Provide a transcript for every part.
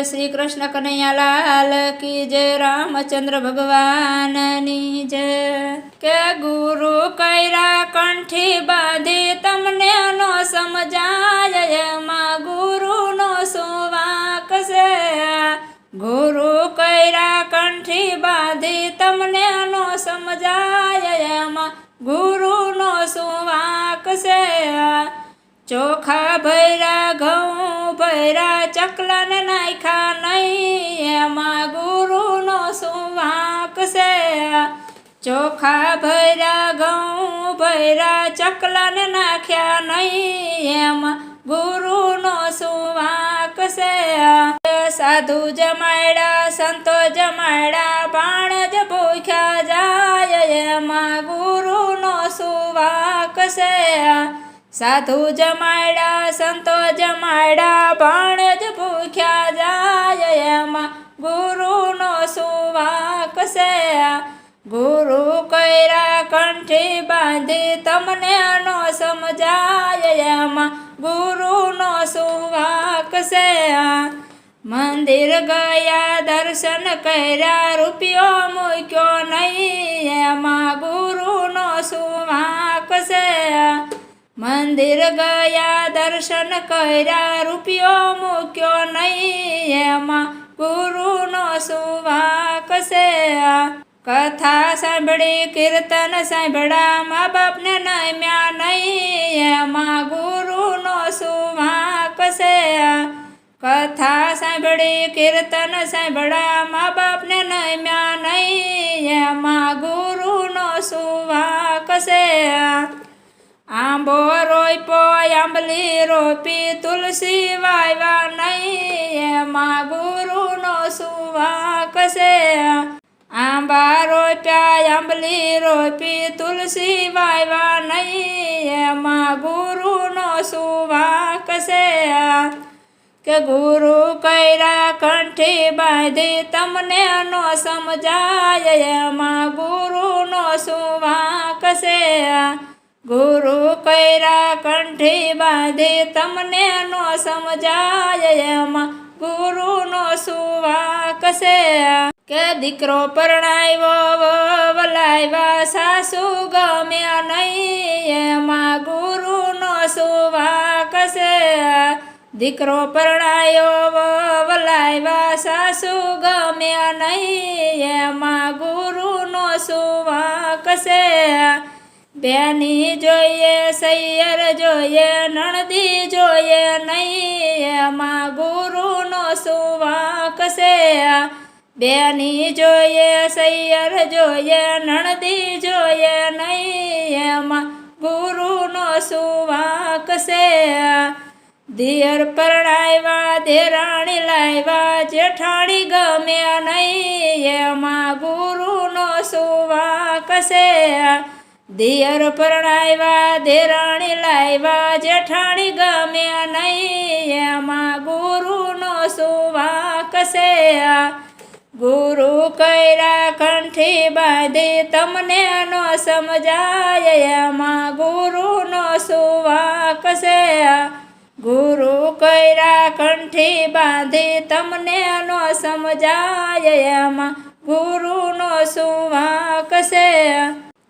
કૃષ્ણ કનૈયાલાલ કી જય રામચંદ્ર ભગવાનની જય. કે ગુરુ કૈરા કંઠી બાંધી તમને નો સમજાય, એમાં ગુરુનો શું વાંક છે? ગુરુ કૈરા કંઠી બાંધી તમને નો સમજાય, એમાં ગુરુનો શું વાંક છે? ચોખા ભૈરા ઘઉં ભૈરા ચકલાને નાખ્યા નહીં, એમાં ગુરુનો શું વાંક ચોખા ભૈરા ઘઉં ભૈરા ચકલાને નાખ્યા નહીં, એમાં ગુરુનો શું વાંક છે. સાધુ જમાડ્યા સંતો જમાડ્યા પાણ જ ભૂખ્યા જાય, એમાં ગુરુનો શું વાંક સાધુ જમાડા સંતો જમાડા પણ જ ભૂખ્યા જાય એમાં. ગુરુનો સુવાક વાંક છે. ગુરુ કૈરા કંઠી બાંધી તમને નો સમજાય એમાં. ગુરુનો સુવાક વાંક છે. મંદિર ગયા, દર્શન કર્યા, રૂપિયો મૂક્યો નહીં એમાં. ગુરુનો શું વાંક છે મંદિર ગયા, દર્શન કર્યા, રૂપિયો મૂક્યો નહીં, એમાં ગુરુનો સુવાક વાંક છે કથા સાંભળી, કીર્તન સાંભળા મા બાપને નમ્યા નહીં, એમાં ગુરુનો સુવાક વાંક છે કથા સાંભળી, કીર્તન સાંભળા મા બાપને નમ્યા નહીં, એમાં ગુરુનો સુવાક વાંક છે આંબો રોઈપો આંબલી રોપી, તુલસી વાયવા નહીં એમાં ગુરુનો સુવાક વાંક છે. આંબા રોપ્યા આંબલી રોપી, તુલસી વાયવા નહીં એમાં ગુરુનો સુવાક વાંક છે. કે ગુરુ કૈરા કંઠી બાંધી તમને નો સમજાય એમાં ગુરુનો સુવાક વાંક છે. ગુરુ કૈરા કંઠી બાંધે તમને નો સમજાય એમાં ગુરુનો સુવાક વાંક છે. કે દીકરો પરણાવ્યો વલાવ્યા સાસુ ગમ્યા નહીં એમાં ગુરુનો સુવાક વાંક છે. દીકરો પરણાયો વલાવ્યા સાસુ ગમ્યા નહીં એમાં ગુરુનો સુવાક વાંક છે. બેની જોઈએ, સૈયર જોઈએ, નણદી જોઈએ નહીં, એમાં ગુરુનો સુવાક વાંક છે. બેની જોઈએ, સૈયર જોઈએ, નણદી જોઈએ નહીં, એમાં ગુરુનો સુવાક વાંક છે. દિયર પરણાવ્યા દેરાણી લાવ્યા જેઠાણી ગમ્યા નહીં, એમાં ગુરુનો સુવાક વાંક છે. દિયર પરણાવ્યા દેરાણી લાવ્યા જેઠાણી ગમ્યા નહીં, એમાં ગુરુનો સુવાક વાંક છે. ગુરુ કૈરા કંઠી બાંધી તમને નો સમજાય, એમાં ગુરુનો સુવાક વાંક છે. ગુરુ કૈરા કંઠી બાંધી તમને નો સમજાય, એમાં ગુરુનો સુવાક વાંક છે.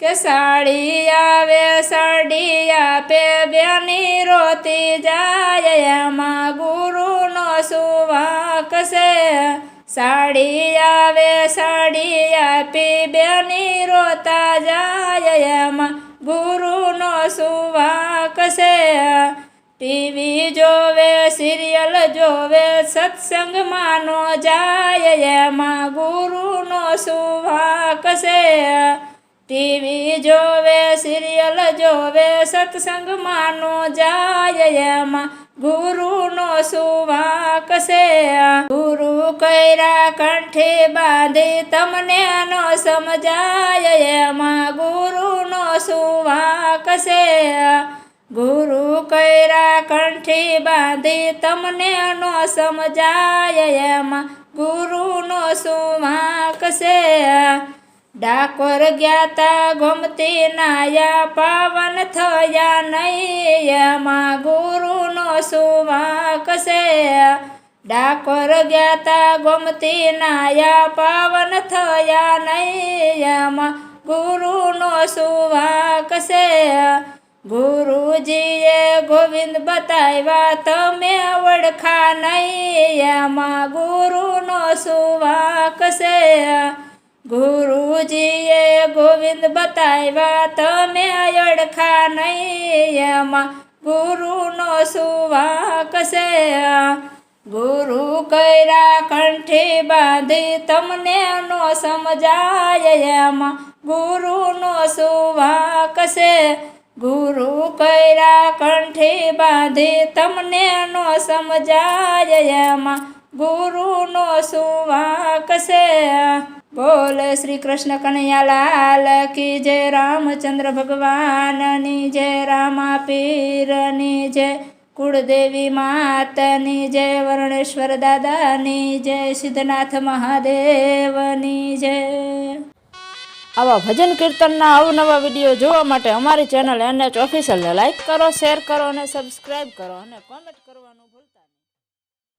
કે સાડી આવે, સાડી આપે, બેની રોતી જાય, એમાં ગુરુનો સુવાક વાંક છે. સાડી આવે, સાડી આપી, બેની રોતા જાય, એમાં ગુરુનો સુવાક વાંક છે. ટીવી જોવે, સિરિયલ જોવે સત્સંગમાં નો જાય, એમાં ગુરુનો સુવાક વાંક છે. ટીવી જોવે, સિરિયલ જોવે સત્સંગમાં નો જાય એમાં. ગુરુનો શું વાંક છે ગુરુ કૈરા કંઠે બાંધી તમને નો સમજાય એમાં. ગુરુનો શું વાંક છે ગુરુ કૈરા કંઠે બાંધી તમને નો સમજાય એમાં. ગુરુનો શું વાંક છે ડાકોર જ્ઞાતા ગમતે નાયા, પાવન થયા નૈયમાં ગુરુનો સુવાક વાંક છે. ડાકોર જ્ઞાતા ગમતે નાયા, પાવન થયા નૈયમાં ગુરુનો સુવાક છે. ગુરુજીએ ગોવિંદ બતાવ્યા, તમે ઓળખા નૈયમાં ગુરુનો સુવાક છે. ગુરુજીએ ગોવિંદ બતાવ્યા, તમે અડખા નહીં એમાં ગુરુનો સુવાક છે. ગુરુ કૈરા કંઠે બાંધી, તમને નો સમજાય એમાં ગુરુનો સુવાક છે. ગુરુ કૈરા કંઠે બાંધી, તમને નો સમજાય એમાં ગુરુનો સુવાક છે. બોલ શ્રી કૃષ્ણ કનૈયા લાલ કી જય રામચંદ્ર ભગવાનની જય, રામા પીરની જય, કુળદેવી માતની જય, વર્ણેશ્વર દાદાની જય, સિદ્ધનાથ મહાદેવની જય. આવા ભજન કીર્તનના અવનવા વીડિયો જોવા માટે અમારી ચેનલ એનએચ ઓફિશિયલને લાઈક કરો, શેર કરો અને સબસ્ક્રાઈબ કરો અને કોમેન્ટ